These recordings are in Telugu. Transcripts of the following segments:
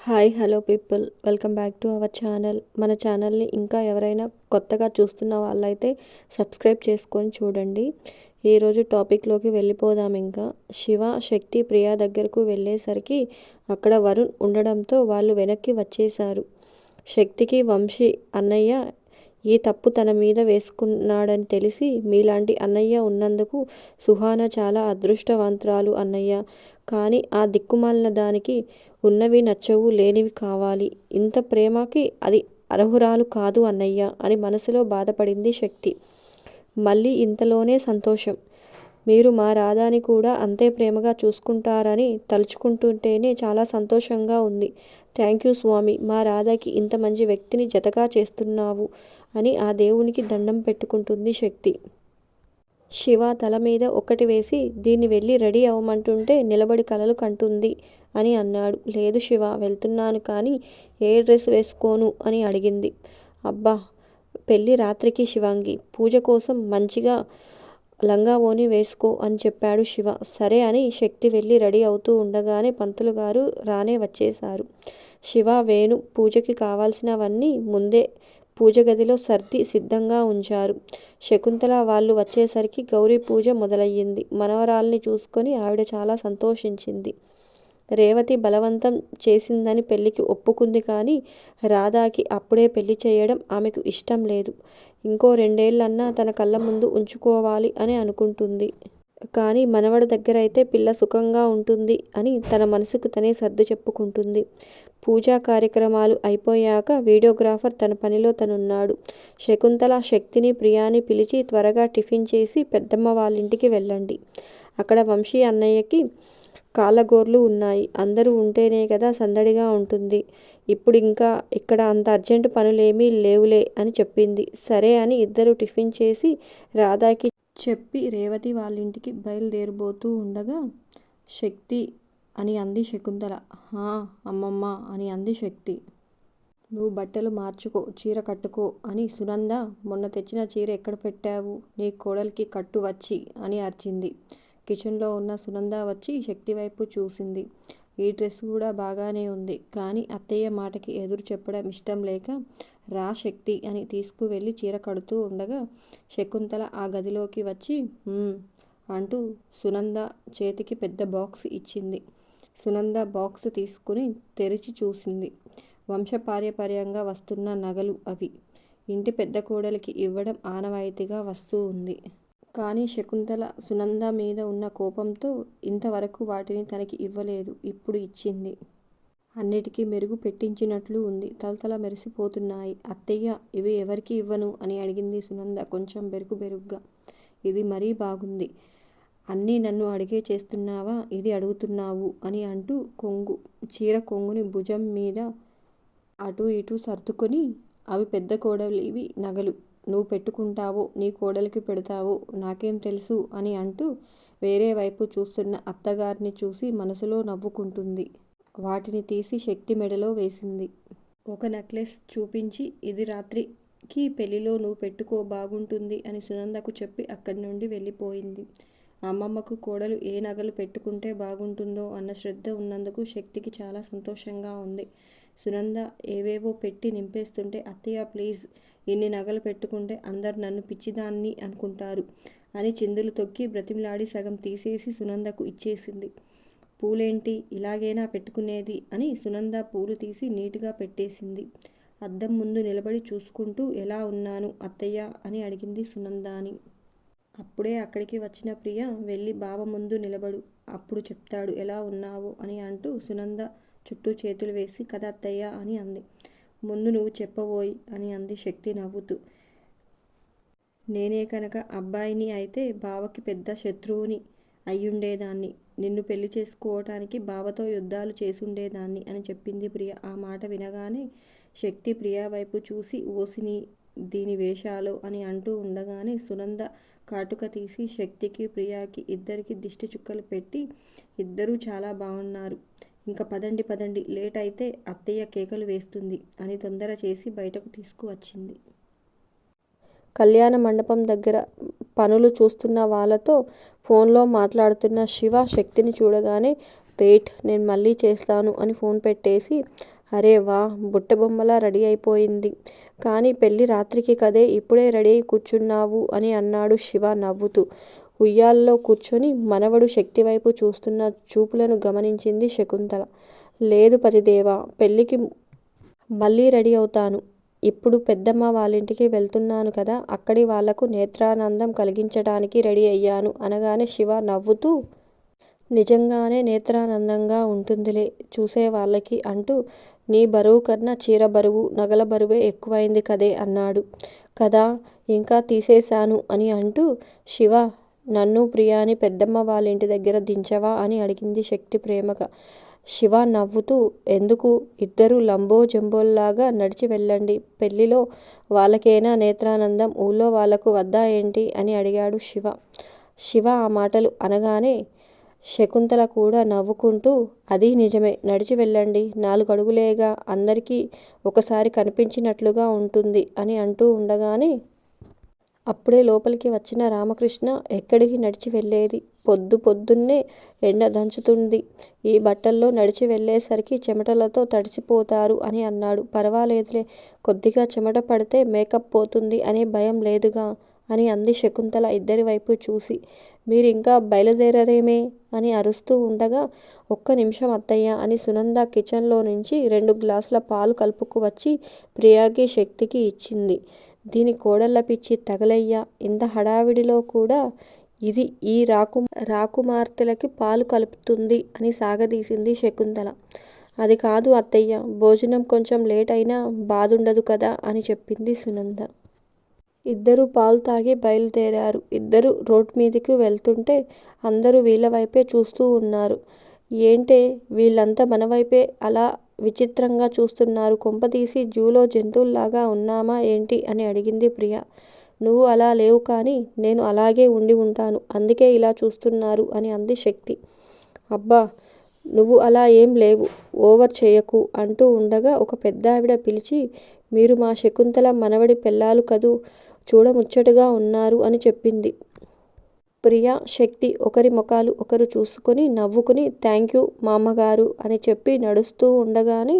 Hi hello people. Welcome back to our channel. మన ఛానల్ని ఇంకా ఎవరైనా కొత్తగా చూస్తున్న వాళ్ళైతే సబ్స్క్రైబ్ చేసుకొని చూడండి. ఈరోజు టాపిక్లోకి వెళ్ళిపోదాం ఇంకా. శివ శక్తి ప్రియా దగ్గరకు వెళ్ళేసరికి అక్కడ వరుణ్ ఉండడంతో వాళ్ళు వెనక్కి వచ్చేశారు. శక్తికి వంశీ అన్నయ్య ఈ తప్పు తన మీద వేసుకున్నాడని తెలిసి మీలాంటి అన్నయ్య ఉన్నందుకు సుహాన చాలా అదృష్టవంతురాలు అన్నయ్య. కానీ ఆ దిక్కుమాలిన దానికి ఉన్నవి నచ్చవు లేనివి కావాలి. ఇంత ప్రేమకి అది అర్హురాలు కాదు అన్నయ్య అని మనసులో బాధపడింది శక్తి. మళ్ళీ ఇంతలోనే సంతోషం. మీరు మా రాధాని కూడా అంతే ప్రేమగా చూసుకుంటారని తలుచుకుంటుంటేనే చాలా సంతోషంగా ఉంది. థ్యాంక్ యూ స్వామి. మా రాధకి ఇంత మంచి వ్యక్తిని జతగా చేస్తున్నావు అని ఆ దేవునికి దండం పెట్టుకుంటుంది శక్తి. శివ తల మీద ఒకటి వేసి దీన్ని వెళ్ళి రెడీ అవ్వమంటుంటే నిలబడి కలలు కంటుంది అని అన్నాడు. లేదు శివ వెళ్తున్నాను కానీ ఏ డ్రెస్ వేసుకోను అని అడిగింది. అబ్బా పెళ్ళి రాత్రికి శివాంగి. పూజ కోసం మంచిగా లంగా ఓని వేసుకో అని చెప్పాడు శివ. సరే అని శక్తి వెళ్ళి రెడీ అవుతూ ఉండగానే పంతులు గారు రానే వచ్చేశారు. శివ వేణు పూజకి కావాల్సినవన్నీ ముందే పూజ గదిలో సర్ది సిద్ధంగా ఉంచారు. శకుంతల వాళ్ళు వచ్చేసరికి గౌరీ పూజ మొదలయ్యింది. మనవరాల్ని చూసుకొని ఆవిడ చాలా సంతోషించింది. రేవతి బలవంతం చేసిందని పెళ్ళికి ఒప్పుకుంది కానీ రాధాకి అప్పుడే పెళ్ళి చేయడం ఆమెకు ఇష్టం లేదు. ఇంకో రెండేళ్ళన్నా తన కళ్ళ ముందు ఉంచుకోవాలి అని అనుకుంటుంది. కానీ మనవడి దగ్గర అయితే పిల్ల సుఖంగా ఉంటుంది అని తన మనసుకు తనే సర్దు చెప్పుకుంటుంది. పూజా కార్యక్రమాలు అయిపోయాక వీడియోగ్రాఫర్ తన పనిలో తనున్నాడు. శకుంతల శక్తిని ప్రియాని పిలిచి త్వరగా టిఫిన్ చేసి పెద్దమ్మ వాళ్ళింటికి వెళ్ళండి. అక్కడ వంశీ అన్నయ్యకి కాళ్ళగోర్లు ఉన్నాయి. అందరూ ఉంటేనే కదా సందడిగా ఉంటుంది. ఇప్పుడు ఇంకా ఇక్కడ అంత అర్జెంటు పనులేమీ లేవులే అని చెప్పింది. సరే అని ఇద్దరు టిఫిన్ చేసి రాధాకి చెప్పి రేవతి వాళ్ళింటికి బయలుదేరబోతూ ఉండగా శక్తి అని అంది శకుంతల. హా అమ్మమ్మ అని అంది శక్తి. నువ్వు బట్టలు మార్చుకో చీర కట్టుకో అని సునంద మొన్న తెచ్చిన చీర ఎక్కడ పెట్టావు? నీ కోడలికి కట్టు వచ్చి అని అరిచింది. కిచెన్లో ఉన్న సునంద వచ్చి శక్తి వైపు చూసింది. ఈ డ్రెస్ కూడా బాగానే ఉంది కానీ అత్తయ్య మాటకి ఎదురు చెప్పడం ఇష్టం లేక రా శక్తి అని తీసుకువెళ్ళి చీర కడుతూ ఉండగా శకుంతల ఆ గదిలోకి వచ్చి అంటూ సునంద చేతికి పెద్ద బాక్స్ ఇచ్చింది. సునంద బాక్స్ తీసుకుని తెరిచి చూసింది. వంశపార్యపర్యంగా వస్తున్న నగలు అవి. ఇంటి పెద్ద కోడలికి ఇవ్వడం ఆనవాయితీగా వస్తూ ఉంది. కానీ శకుంతల సునంద మీద ఉన్న కోపంతో ఇంతవరకు వాటిని తనకి ఇవ్వలేదు. ఇప్పుడు ఇచ్చింది. అన్నిటికీ మెరుగు పెట్టించినట్లు ఉంది. తలతల మెరిసిపోతున్నాయి. అత్తయ్య ఇవి ఎవరికి ఇవ్వను? అని అడిగింది సునంద కొంచెం బెరుగు బెరుగ్గా. ఇది మరీ బాగుంది. అన్నీ నన్ను అడిగే చేస్తున్నావా? ఇది అడుగుతున్నావు అని అంటూ కొంగు చీర కొంగుని భుజం మీద అటు ఇటు సర్దుకొని అవి పెద్ద కోడలివి నగలు. నువ్వు పెట్టుకుంటావో నీ కోడలికి పెడతావో నాకేం తెలుసు అని అంటూ వేరే వైపు చూస్తున్న అత్తగారిని చూసి మనసులో నవ్వుకుంటుంది. వాటిని తీసి శక్తి మెడలో వేసింది. ఒక నెక్లెస్ చూపించి ఇది రాత్రికి పెళ్ళిలో నువ్వు పెట్టుకో బాగుంటుంది అని సునందకు చెప్పి అక్కడి నుండి వెళ్ళిపోయింది. అమ్మమ్మకు కోడలు ఏ నగలు పెట్టుకుంటే బాగుంటుందో అన్న శ్రద్ధ ఉన్నందుకు శక్తికి చాలా సంతోషంగా ఉంది. సునంద ఏవేవో పెట్టి నింపేస్తుంటే అత్తయ్య ప్లీజ్ ఎన్ని నగలు పెట్టుకుంటే అందరు నన్ను పిచ్చిదాన్ని అనుకుంటారు అని చిందులు తొక్కి బ్రతిమిలాడి సగం తీసేసి సునందకు ఇచ్చేసింది. పూలేంటి? ఇలాగేనా పెట్టుకునేది? అని సునంద పూలు తీసి నీటుగా పెట్టేసింది. అద్దం ముందు నిలబడి చూసుకుంటూ ఎలా ఉన్నాను అత్తయ్య? అని అడిగింది సునందాని. అప్పుడే అక్కడికి వచ్చిన ప్రియ వెళ్ళి బావ ముందు నిలబడు. అప్పుడు చెప్తాడు ఎలా ఉన్నావు అని అంటూ సునంద చుట్టూ చేతులు వేసి కథ అత్తయ్య అని అంది. ముందు నువ్వు చెప్పబోయి అని అంది శక్తి నవ్వుతూ. నేనే కనుక అబ్బాయిని అయితే బావకి పెద్ద శత్రువుని అయ్యుండేదాన్ని. నిన్ను పెళ్ళి చేసుకోవటానికి బావతో యుద్ధాలు చేసుండేదాన్ని అని చెప్పింది ప్రియ. ఆ మాట వినగానే శక్తి ప్రియా వైపు చూసి ఓసిని దీని వేషాలు అని అంటూ ఉండగానే సునంద కాటుక తీసి శక్తికి ప్రియాకి ఇద్దరికి దిష్టి చుక్కలు పెట్టి ఇద్దరూ చాలా బాగున్నారు ఇంకా పదండి పదండి. లేట్ అయితే అత్తయ్య కేకలు వేస్తుంది అని తొందర చేసి బయటకు తీసుకువచ్చింది. కళ్యాణ మండపం దగ్గర పనులు చూస్తున్న వాళ్ళతో ఫోన్లో మాట్లాడుతున్న శివ శక్తిని చూడగానే వెయిట్ నేను మళ్ళీ చేస్తాను అని ఫోన్ పెట్టేసి అరే వా బుట్టబొమ్మలా రెడీ అయిపోయింది. కానీ పెళ్ళి రాత్రికి కదే ఇప్పుడే రెడీ అయి కూర్చున్నావు అని అన్నాడు శివ నవ్వుతూ. ఉయ్యాల్లో కూర్చొని మనవడు శక్తి వైపు చూస్తున్న చూపులను గమనించింది శకుంతల. లేదు పతిదేవా పెళ్ళికి మళ్ళీ రెడీ అవుతాను. ఇప్పుడు పెద్దమ్మ వాళ్ళింటికి వెళ్తున్నాను కదా అక్కడి వాళ్ళకు నేత్రానందం కలిగించడానికి రెడీ అయ్యాను అనగానే శివ నవ్వుతూ నిజంగానే నేత్రానందంగా ఉంటుందిలే చూసే వాళ్ళకి అంటూ నీ బరువు కన్నా చీర బరువు నగల బరువే ఎక్కువైంది కదే అన్నాడు. కదా ఇంకా తీసేశాను అని అంటూ శివ నన్ను ప్రియాని పెద్దమ్మ వాళ్ళ ఇంటి దగ్గర దించవా అని అడిగింది శక్తి ప్రేమగా. శివ నవ్వుతూ ఎందుకు? ఇద్దరు లంబో జంబోల్లాగా నడిచి వెళ్ళండి. పెళ్ళిలో వాళ్ళకేనా నేత్రానందం? ఊళ్ళో వాళ్ళకు వద్దా ఏంటి? అని అడిగాడు శివ. శివ ఆ మాటలు అనగానే శకుంతల కూడా నవ్వుకుంటూ అది నిజమే నడిచి వెళ్ళండి. నాలుగు అడుగులేగా అందరికీ ఒకసారి కనిపించినట్లుగా ఉంటుంది అని అంటూ ఉండగానే అప్పుడే లోపలికి వచ్చిన రామకృష్ణ ఎక్కడికి నడిచి వెళ్ళేది? పొద్దు పొద్దున్నే ఎండ దంచుతుంది. ఈ బట్టల్లో నడిచి వెళ్ళేసరికి చెమటలతో తడిసిపోతారు అని అన్నాడు. పర్వాలేదులే కొద్దిగా చెమట పడితే మేకప్ పోతుంది అనే భయం లేదుగా. అని అంది శకుంతల ఇద్దరి వైపు చూసి. మీరింకా బయలుదేరరేమే? అని అరుస్తూ ఉండగా ఒక్క నిమిషం అత్తయ్య అని సునంద కిచెన్లో నుంచి రెండు గ్లాసుల పాలు కలుపుకు వచ్చి ప్రియాకి శక్తికి ఇచ్చింది. దీని కోడళ్ళ పిచ్చి తగలయ్యా. ఇంత హడావిడిలో కూడా ఇది ఈ రాకు రాకుమార్తెలకి పాలు కలుపుతుంది అని సాగదీసింది శకుంతల. అది కాదు అత్తయ్య. భోజనం కొంచెం లేట్ అయినా బాధుండదు కదా అని చెప్పింది సునంద. ఇద్దరూ పాలు తాగి బయలుదేరారు. ఇద్దరు రోడ్ మీదకి వెళ్తుంటే అందరూ వీళ్ళ వైపే చూస్తూ ఉన్నారు. ఏంటే? వీళ్ళంతా మన వైపే అలా విచిత్రంగా చూస్తున్నారు. కొంపదీసి జూలో జంతువుల్లాగా ఉన్నామా ఏంటి? అని అడిగింది ప్రియ. నువ్వు అలా లేవు కానీ నేను అలాగే ఉండి ఉంటాను. అందుకే ఇలా చూస్తున్నారు అని అంది శక్తి. అబ్బా! నువ్వు అలా ఏం లేవు. ఓవర్ చేయకు అంటూ ఉండగా ఒక పెద్దావిడ పిలిచి మీరు మా శకుంతల మనవడి పెళ్ళాలు కదూ? చూడముచ్చటగా ఉన్నారు అని చెప్పింది. ప్రియ శక్తి ఒకరి ముఖాలు ఒకరు చూసుకొని నవ్వుకుని థ్యాంక్ యూ మామగారు అని చెప్పి నడుస్తూ ఉండగానే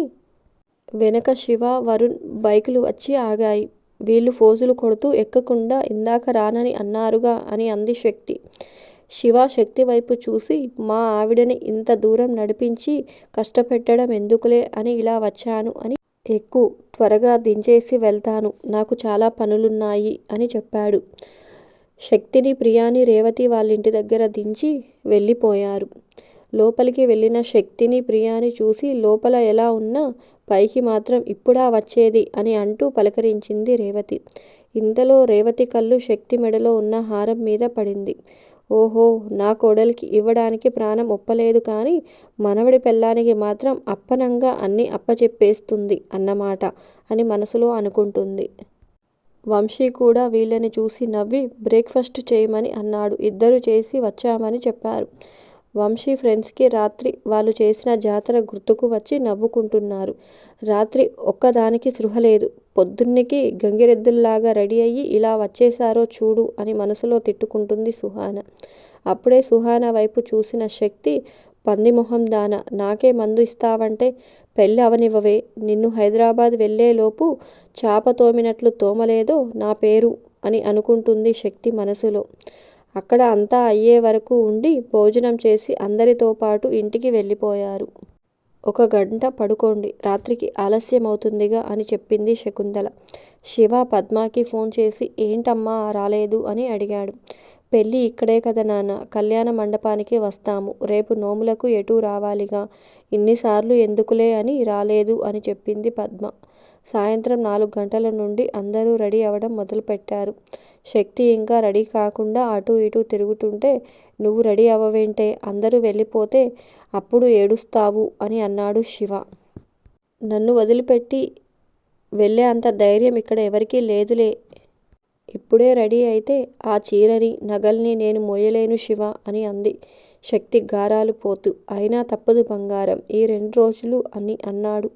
వెనక శివ వరుణ్ బైకులు వచ్చి ఆగాయి. వీళ్ళు ఫోజులు కొడుతూ ఎక్కకుండా ఇందాక రానని అన్నారుగా అని అంది శక్తి. శివ శక్తి వైపు చూసి మా ఆవిడని ఇంత దూరం నడిపించి కష్టపెట్టడం ఎందుకులే అని ఇలా వచ్చాను అని ఎక్కు త్వరగా దించేసి వెళ్తాను. నాకు చాలా పనులున్నాయి అని చెప్పాడు. శక్తిని ప్రియాని రేవతి వాళ్ళింటి దగ్గర దించి వెళ్ళిపోయారు. లోపలికి వెళ్ళిన శక్తిని ప్రియాని చూసి లోపల ఎలా ఉన్నా పైకి మాత్రం ఇప్పుడా వచ్చేది అని అంటూ పలకరించింది రేవతి. ఇంతలో రేవతి కళ్ళు శక్తి మెడలో ఉన్న హారం మీద పడింది. ఓహో నా కోడలికి ఇవ్వడానికి ప్రాణం ఒప్పలేదు కానీ మనవడి పెళ్ళానికి మాత్రం అప్పనంగా అన్నీ అప్పచెప్పేస్తుంది అన్నమాట అని మనసులో అనుకుంటుంది. వంశీ కూడా వీళ్ళని చూసి నవ్వి బ్రేక్ఫాస్ట్ చేయమని అన్నాడు. ఇద్దరు చేసి వచ్చామని చెప్పారు. వంశీ ఫ్రెండ్స్కి రాత్రి వాళ్ళు చేసిన జాతర గుర్తుకు వచ్చి నవ్వుకుంటున్నారు. రాత్రి ఒక్కదానికి సృహ లేదు. పొద్దున్నికి గంగిరెద్దుల్లాగా రెడీ అయ్యి ఇలా వచ్చేసారో చూడు అని మనసులో తిట్టుకుంటుంది సుహాన. అప్పుడే సుహాన వైపు చూసిన శక్తి పందిమొహం దాన నాకే మందు ఇస్తావంటే పెళ్ళి అవనివ్వవే నిన్ను హైదరాబాద్ వెళ్ళేలోపు చాప తోమినట్లు తోమలేదో నా పేరు అని అనుకుంటుంది శక్తి మనసులో. అక్కడ అంతా అయ్యే వరకు ఉండి భోజనం చేసి అందరితో పాటు ఇంటికి వెళ్ళిపోయారు. ఒక గంట పడుకోండి రాత్రికి ఆలస్యం అవుతుందిగా అని చెప్పింది శకుంతల. శివ పద్మాకి ఫోన్ చేసి ఏంటమ్మా రాలేదు అని అడిగాడు. పెళ్ళి ఇక్కడే కదా నాన్న కళ్యాణ మండపానికి వస్తాము. రేపు నోములకు ఎటూ రావాలిగా. ఇన్నిసార్లు ఎందుకులే అని రాలేదు అని చెప్పింది పద్మ. సాయంత్రం నాలుగు గంటల నుండి అందరూ రెడీ అవ్వడం మొదలుపెట్టారు. శక్తి ఇంకా రెడీ కాకుండా అటూ ఇటూ తిరుగుతుంటే నువ్వు రెడీ అవ్వవేంటే? అందరూ వెళ్ళిపోతే అప్పుడు ఏడుస్తావు అని అన్నాడు శివ. నన్ను వదిలిపెట్టి వెళ్ళే అంత ధైర్యం ఇక్కడ ఎవరికీ లేదులే. ఇప్పుడే రెడీ అయితే ఆ చీరని నగల్ని నేను మోయలేను శివ అని అంది. శక్తి గారాలు పోతూ అయినా తప్పదు బంగారం ఈ రెండు రోజులు అని అన్నాడు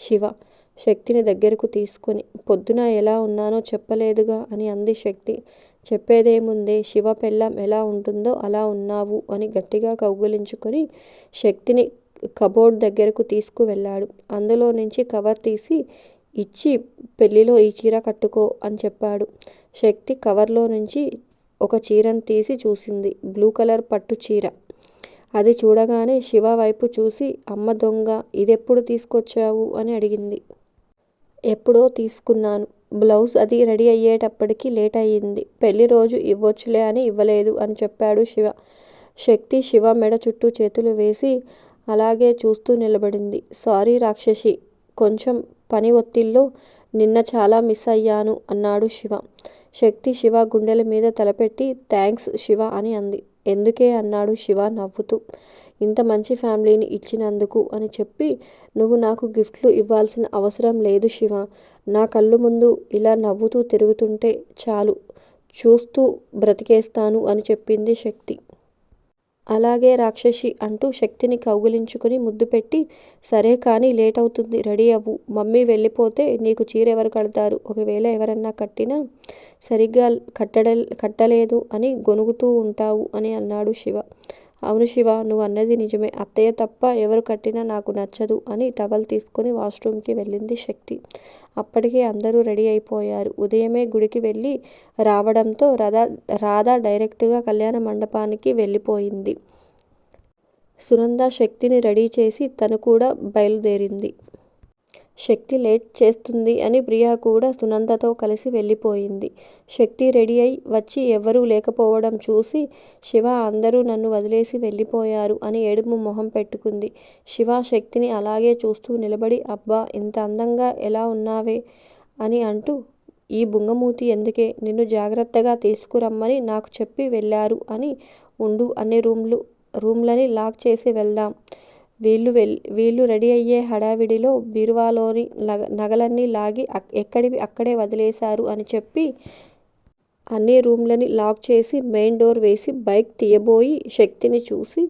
శివ. శక్తిని దగ్గరకు తీసుకొని పొద్దున ఎలా ఉన్నానో చెప్పలేదుగా అని అంది శక్తి. చెప్పేదేముందే శివ పెళ్ళం ఎలా ఉంటుందో అలా ఉన్నావు అని గట్టిగా కౌగులించుకొని శక్తిని కబోర్డ్ దగ్గరకు తీసుకువెళ్ళాడు అందులో నుంచి కవర్ తీసి ఇచ్చి పెళ్ళిలో ఈ చీర కట్టుకో అని చెప్పాడు. శక్తి కవర్లో నుంచి ఒక చీరను తీసి చూసింది. బ్లూ కలర్ పట్టు చీర. అది చూడగానే శివ వైపు చూసి అమ్మ దొంగ ఇదెప్పుడు తీసుకొచ్చావు అని అడిగింది. ఎప్పుడో తీసుకున్నాను. బ్లౌజ్ అది రెడీ అయ్యేటప్పటికి లేట్ అయ్యింది. పెళ్ళి రోజు ఇవ్వొచ్చులే అని ఇవ్వలేదు అని చెప్పాడు శివ. శక్తి శివ మెడ చుట్టూ చేతులు వేసి అలాగే చూస్తూ నిలబడింది. సారీ రాక్షసి కొంచెం పని ఒత్తిల్లో నిన్న చాలా మిస్ అయ్యాను అన్నాడు శివ. శక్తి శివ గుండెల మీద తలపెట్టి థ్యాంక్స్ శివ అని అంది. ఎందుకే అన్నాడు శివ నవ్వుతూ. ఇంత మంచి ఫ్యామిలీని ఇచ్చినందుకు అని చెప్పి నువ్వు నాకు గిఫ్ట్లు ఇవ్వాల్సిన అవసరం లేదు శివ. నా కళ్ళు ముందు ఇలా నవ్వుతూ తిరుగుతుంటే చాలు. చూస్తూ బ్రతికేస్తాను అని చెప్పింది శక్తి. అలాగే రాక్షసి అంటూ శక్తిని కౌగిలించుకుని ముద్దు పెట్టి సరే కానీ లేట్ అవుతుంది రెడీ అవ్వు. మమ్మీ వెళ్ళిపోతే నీకు చీర ఎవరు కడతారు? ఒకవేళ ఎవరన్నా కట్టినా సరిగ్గా కట్టడ కట్టలేదు అని గొనుగుతూ ఉంటావు అని అన్నాడు శివ. అవును శివ నువ్వు అన్నది నిజమే. అత్తయ్య తప్ప ఎవరు కట్టినా నాకు నచ్చదు అని టవల్ తీసుకొని వాష్రూమ్కి వెళ్ళింది శక్తి. అప్పటికే అందరూ రెడీ అయిపోయారు. ఉదయమే గుడికి వెళ్ళి రావడంతో రథ రాధ డైరెక్ట్గా కళ్యాణ మండపానికి వెళ్ళిపోయింది. సునంద శక్తిని రెడీ చేసి తను కూడా బయలుదేరింది. శక్తి లేట్ చేస్తుంది అని ప్రియా కూడా సునందతో కలిసి వెళ్ళిపోయింది. శక్తి రెడీ అయి వచ్చి ఎవరూ లేకపోవడం చూసి శివ అందరూ నన్ను వదిలేసి వెళ్ళిపోయారు అని ఏడుపు మొహం పెట్టుకుంది. శివ శక్తిని అలాగే చూస్తూ నిలబడి అబ్బా ఇంత అందంగా ఎలా ఉన్నావే? అని అంటూ ఈ బుంగమూతి ఎందుకే? నిన్ను జాగ్రత్తగా తీసుకురమ్మని నాకు చెప్పి వెళ్ళారు అని ఉండు అన్ని రూమ్లు రూమ్లని లాక్ చేసి వెళ్దాం. వీళ్ళు వెల్ వీళ్ళు రెడీ అయ్యే హడావిడిలో బీరువాలోని నగలన్నీ లాగి ఎక్కడివి అక్కడే వదిలేశారు అని చెప్పి అన్ని రూమ్లని లాక్ చేసి మెయిన్ డోర్ వేసి బైక్ తీయబోయి శక్తిని చూసి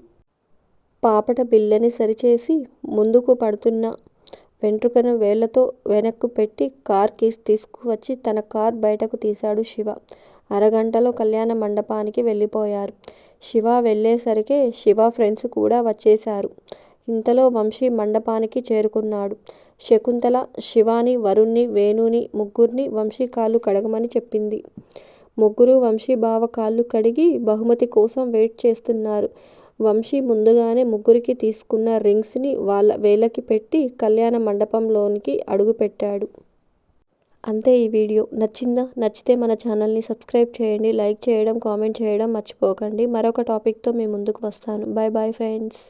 పాపట బిల్లని సరిచేసి ముందుకు పడుతున్న వెంట్రుకను వేళ్ళతో వెనక్కు పెట్టి కార్ కీస్ తీసుకువచ్చి తన కార్ బయటకు తీశాడు శివ. అరగంటలో కళ్యాణ మండపానికి వెళ్ళిపోయారు. శివ వెళ్ళేసరికే శివ ఫ్రెండ్స్ కూడా వచ్చేశారు. ఇంతలో వంశీ మండపానికి చేరుకున్నాడు. శకుంతల శివాని వరుణ్ణి వేణుని ముగ్గురిని వంశీ కాళ్ళు కడగమని చెప్పింది. ముగ్గురు వంశీ బావ కాళ్ళు కడిగి బహుమతి కోసం వెయిట్ చేస్తున్నారు. వంశీ ముందుగానే ముగ్గురికి తీసుకున్న రింగ్స్ని వాళ్ళ వేలకి పెట్టి కళ్యాణ మండపంలోనికి అడుగుపెట్టాడు అంతే ఈ వీడియో. నచ్చిందా? నచ్చితే మన ఛానల్ని సబ్స్క్రైబ్ చేయండి. లైక్ చేయడం కామెంట్ చేయడం మర్చిపోకండి. మరొక టాపిక్తో మీ ముందుకు వస్తాను. Bye bye friends.